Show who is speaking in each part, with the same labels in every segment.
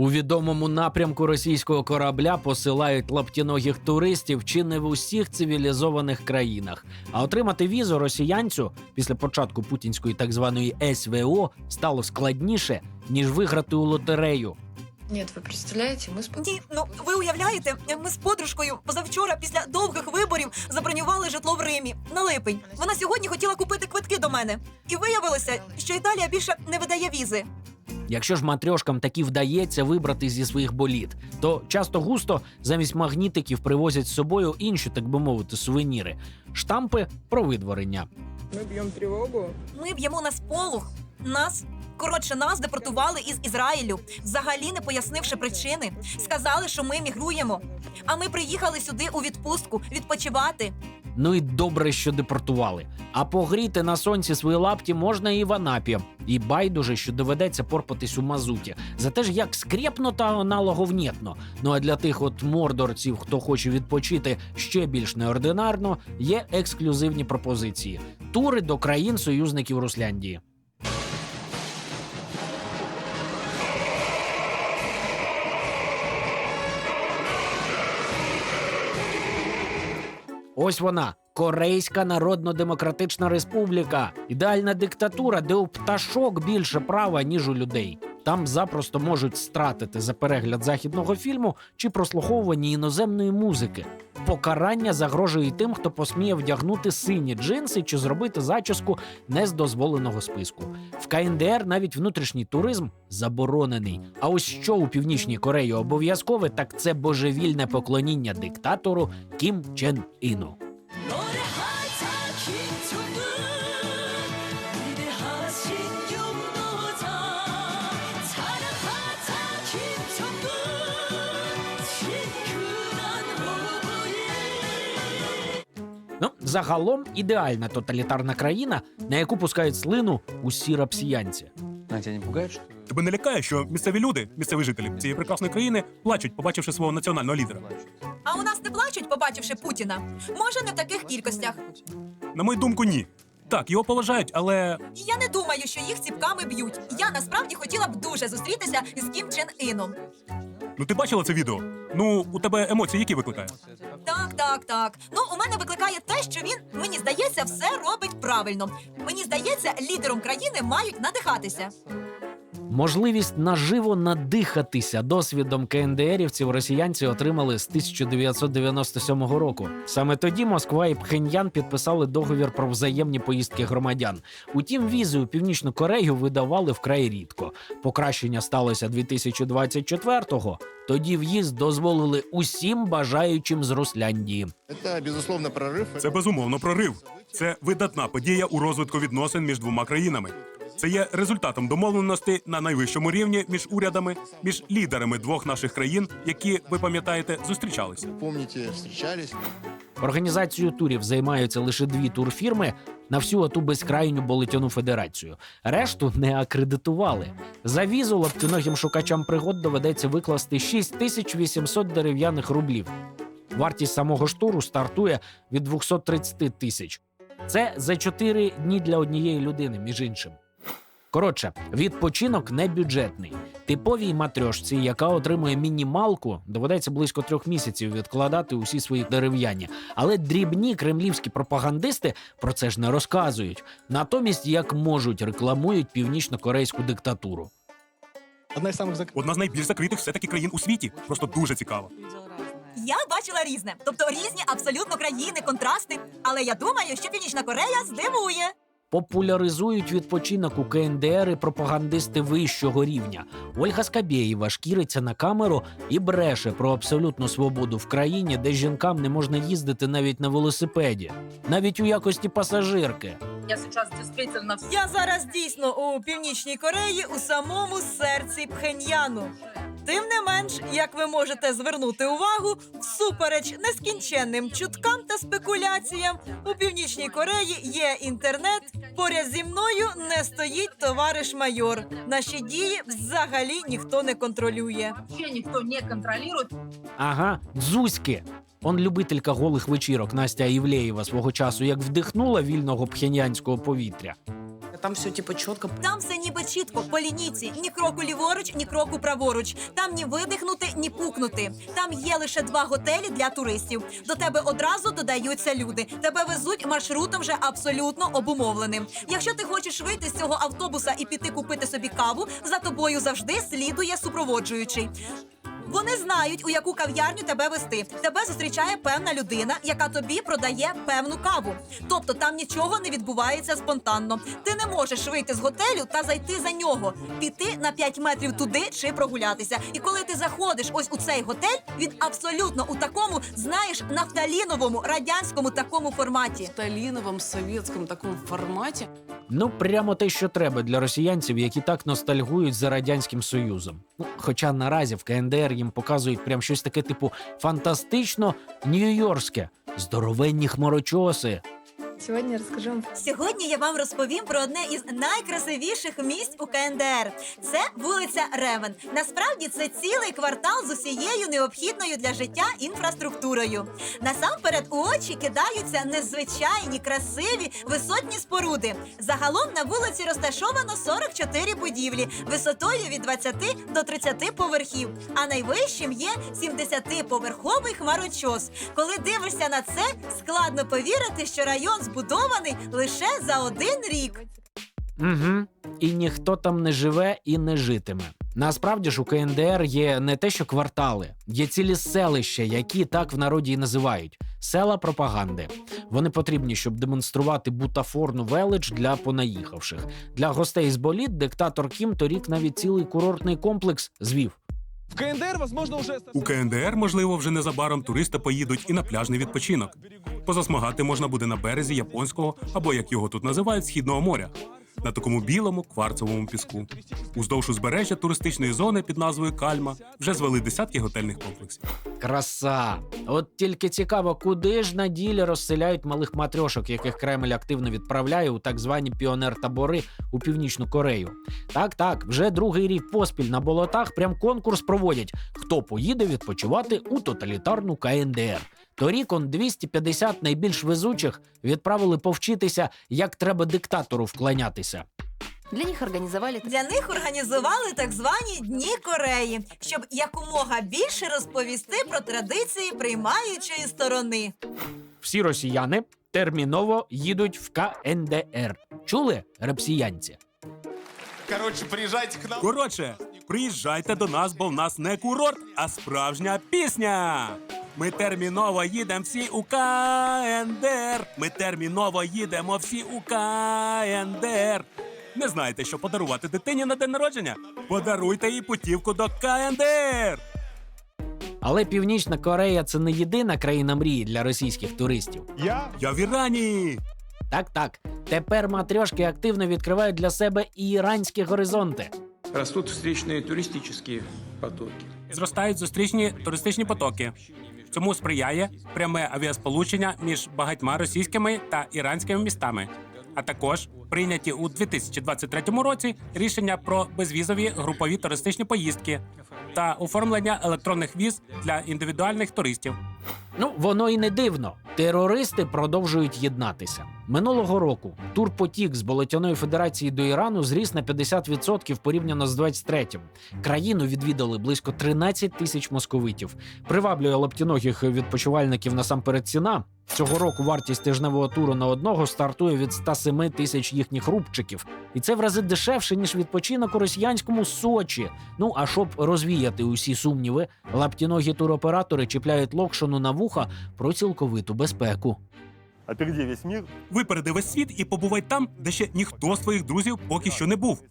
Speaker 1: У відомому напрямку російського корабля посилають лаптіногих туристів чи не в усіх цивілізованих країнах. А отримати візу росіянцю після початку путінської так званої СВО стало складніше ніж виграти у лотерею.
Speaker 2: Нет, вы представляете, мы с
Speaker 3: Ні, ну ви уявляєте, ми з подружкою позавчора після довгих виборів забронювали житло в Римі на липень. Вона сьогодні хотіла купити квитки до мене, і виявилося, що Італія більше не видає візи.
Speaker 1: Якщо ж матрьошкам таки вдається вибрати зі своїх боліт, то часто густо замість магнітиків привозять з собою інші, так би мовити, сувеніри, штампи про видворення.
Speaker 4: Мы бьем тревогу.
Speaker 3: Ми б'ємо на сполух. Нас коротше нас депортували із Ізраїлю, взагалі не пояснивши причини. Сказали, що ми мігруємо. А ми приїхали сюди у відпустку відпочивати.
Speaker 1: Ну і добре, що депортували. А погріти на сонці свої лапті можна і в Анапі. І байдуже, що доведеться порпатись у мазуті. Зате ж як скрепно та аналоговнєтно. Ну а для тих от мордорців, хто хоче відпочити ще більш неординарно, є ексклюзивні пропозиції: тури до країн союзників Русляндії. Ось вона. Корейська Народно-Демократична Республіка. Ідеальна диктатура, де у пташок більше права, ніж у людей. Там запросто можуть стратити за перегляд західного фільму чи прослуховування іноземної музики. Покарання загрожує тим, хто посміє вдягнути сині джинси чи зробити зачіску не з дозволеного списку. В КНДР навіть внутрішній туризм заборонений. А ось що у північній Кореї обов'язкове, так це божевільне поклоніння диктатору Кім Чен Іну. Ну, загалом ідеальна тоталітарна країна, на яку пускають слину усі рапсіянці.
Speaker 5: Тебя не что...
Speaker 6: Тебе не лякає, що місцеві люди, місцеві жителі цієї прекрасної країни плачуть, побачивши свого національного лідера.
Speaker 3: А у нас не плачуть, побачивши Путіна. Може, не в таких кількостях.
Speaker 6: На мою думку, ні. Так, його поважають, але
Speaker 3: І я не думаю, що їх ціпками б'ють. Я насправді хотіла б дуже зустрітися із Кім Чен Іном.
Speaker 6: Ну ти бачила це відео? Ну, у тебе емоції які викликає?
Speaker 3: Так, так, так. Ну, у мене викликає те, що він, мені здається, все робить правильно. Мені здається, лідером країни мають надихатися.
Speaker 1: Можливість наживо надихатися досвідом КНДРівців росіянці отримали з 1997 року. Саме тоді Москва і Пхеньян підписали договір про взаємні поїздки громадян. Утім, візи у північну Корею видавали вкрай рідко. Покращення сталося 2024-го. Тоді в'їзд дозволили усім бажаючим з Русляндії.
Speaker 7: Это, безусловно, прорыв.
Speaker 6: Це безумовно прорив. Це видатна подія у розвитку відносин між двома країнами. Це є результатом домовленості на найвищому рівні між урядами, між лідерами двох наших країн, які ви пам'ятаєте, зустрічалися.
Speaker 7: Помните, встречались.
Speaker 1: Організацією турів займаються лише дві турфірми на всю оту безкрайню болотяну федерацію. Решту не акредитували. За візу лаптиногим шукачам пригод доведеться викласти 6800 дерев'яних рублів. Вартість самого ж туру стартує від 230 тисяч. Це за 4 дні для однієї людини, між іншим. Коротше, відпочинок не бюджетний. Типовій матрьошці, яка отримує мінімалку, доведеться близько трьох місяців відкладати усі свої дерев'яні. Але дрібні кремлівські пропагандисти про це ж не розказують. Натомість, як можуть, рекламують північно-корейську диктатуру.
Speaker 5: Одна из самых зак...
Speaker 6: Одна з найбільш закритих все-таки країн у світі. Просто дуже цікаво.
Speaker 3: Я бачила різне, тобто різні абсолютно країни, контрасти. Але я думаю, що Північна Корея здивує.
Speaker 1: Популяризують відпочинок у КНДР і пропагандисти вищого рівня. Ольга Скабєєва шкіриться на камеру і бреше про абсолютну свободу в країні, де жінкам не можна їздити навіть на велосипеді, навіть у якості пасажирки.
Speaker 8: Я сейчас действительно
Speaker 3: Я зараз дійсно у Північній Кореї у самому серці Пхеньяну. Тим не менш, як ви можете звернути увагу, всупереч нескінченним чуткам та спекуляціям, у Північній Кореї є інтернет. Поряд зі мною не стоїть товариш майор. Наші дії взагалі ніхто не контролює.
Speaker 8: вообще никто не контролирует.
Speaker 1: Ага, дзузьки. Он любителька голих вечірок Настя Євлеєва свого часу як вдихнула вільного пхенянського повітря.
Speaker 4: Там все типа четко.
Speaker 3: Там все ніби чітко, по лінійці, ні кроку ліворуч, ні кроку праворуч. Там ні видихнути, ні пукнути. Там є лише два готелі для туристів. До тебе одразу додаються люди. Тебе везуть маршрутом вже абсолютно обумовленим. Якщо ти хочеш вийти з цього автобуса і піти купити собі каву, за тобою завжди слідує супроводжуючий. Вони знають, у яку кав'ярню тебе вести. Тебе зустрічає певна людина, яка тобі продає певну каву. Тобто там нічого не відбувається спонтанно. Ти не можеш вийти з готелю та зайти за нього, піти на 5 метрів туди чи прогулятися. І коли ти заходиш ось у цей готель, він абсолютно у такому, знаєш, нафталіновому радянському такому форматі.
Speaker 4: В сталиновом советском таком формате.
Speaker 1: Ну, прямо те, що треба для росіянців, які так ностальгують за радянським союзом. Ну, хоча наразі в КНДР їм показують прям щось таке, типу фантастично нью-йоркське, здоровенні хмарочоси.
Speaker 2: Расскажу вам
Speaker 3: Сьогодні я вам розповім про одне із найкрасивіших місць у КНДР. Це вулиця Ревен. Насправді це цілий квартал з усією необхідною для життя інфраструктурою. Насамперед у очі кидаються незвичайні, красиві висотні споруди. Загалом на вулиці розташовано 44 будівлі висотою від 20 до 30 поверхів. А найвищим є 70-поверховий хмарочос. Коли дивишся на це, складно повірити, що район збудований лише за один рік.
Speaker 1: Угу. І ніхто там не живе і не житиме. Насправді ж у КНДР є не те, що квартали, є цілі селища, які так в народі і називають села пропаганди. Вони потрібні, щоб демонструвати бутафорну велич для понаїхавших. Для гостей з боліт диктатор Кім торік навіть цілий курортний комплекс звів.
Speaker 5: В КНДР, возможно, уже...
Speaker 6: У КНДР, можливо, вже незабаром туристи поїдуть і на пляжний відпочинок. Позасмагати можна буде на березі японського або як його тут називають східного моря. На такому білому кварцевому піску. Уздовж узбережжя туристичної зони під назвою Кальма вже звели десятки готельних комплексів.
Speaker 1: Краса! От тільки цікаво, куди ж на ділі розселяють малих матрьошок, яких Кремль активно відправляє у так звані піонер-табори у північну Корею. Так, так, вже другий рік поспіль на болотах прям конкурс проводять. Хто поїде відпочивати у тоталітарну КНДР? Торік он 250 найбільш везучих відправили повчитися, як треба диктатору вклонятися.
Speaker 9: Для них организовали
Speaker 3: Для них організували так звані Дні Кореї, щоб якомога більше розповісти про традиції приймаючої сторони.
Speaker 1: Всі росіяни терміново їдуть в КНДР. Чули репсіянці?
Speaker 7: Короче, приезжайте к нам.
Speaker 6: Коротше, приїжджайте до нас, бо в нас не курорт, а справжня пісня. Ми терміново їдемо всі у КНДР. Ми терміново їдемо всі у КНДР. Не знаєте, що подарувати дитині на день народження? Подаруйте їй путівку до КНДР.
Speaker 1: Але Північна Корея це не єдина країна мрії для російських туристів.
Speaker 5: Я
Speaker 6: Я в Ірані.
Speaker 1: Так, так. Тепер матрьошки активно відкривають для себе і іранські горизонти.
Speaker 10: Растут встречные туристические потоки.
Speaker 6: Зростають зустрічні туристичні потоки. Цьому сприяє пряме авіасполучення між багатьма російськими та іранськими містами, а також прийняті у 2023 році рішення про безвізові групові туристичні поїздки та оформлення електронних віз для індивідуальних туристів.
Speaker 1: Ну, воно і не дивно. Терористи продовжують єднатися. Минулого року турпотік з Болотяної Федерації до Ірану зріс на 50% порівняно з 23-м. Країну відвідали близько 13 тисяч московитів. Приваблює лаптіногих відпочивальників насамперед ціна. Цього року вартість тижневого туру на одного стартує від 107 тисяч їхніх рубчиків. І це в рази дешевше, ніж відпочинок у росіянському Сочі. Ну а щоб розвіяти усі сумніви, лаптіногі туроператори чіпляють локшону на вуха про цілковиту безпеку.
Speaker 5: А ты где, весь мир?
Speaker 6: Випереди весь світ і побувай там, де ще ніхто з твоїх друзів поки що не був.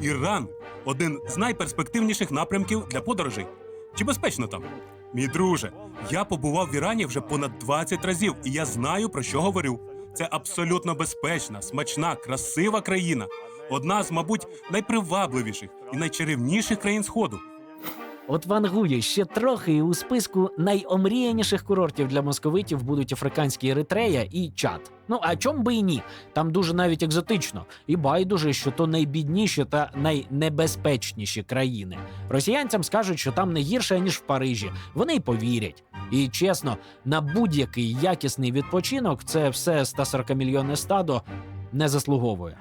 Speaker 6: Іран один з найперспективніших напрямків для подорожей. Чи безпечно там? Мій друже, я побував в Ірані вже понад 20 разів, і я знаю про що говорю. Це абсолютно безпечна, смачна, красива країна. Одна з, мабуть, найпривабливіших і найчарівніших країн Сходу.
Speaker 1: От вангує ще трохи, у списку найомріяніших курортів для московитів будуть африканські Еритрея і Чад. Ну а чом би і ні? Там дуже навіть екзотично, і байдуже, що то найбідніші та найнебезпечніші країни. Росіянцям скажуть, що там не гірше ніж в Парижі. Вони й повірять. І чесно, на будь-який якісний відпочинок це все 140 мільйонне стадо не заслуговує.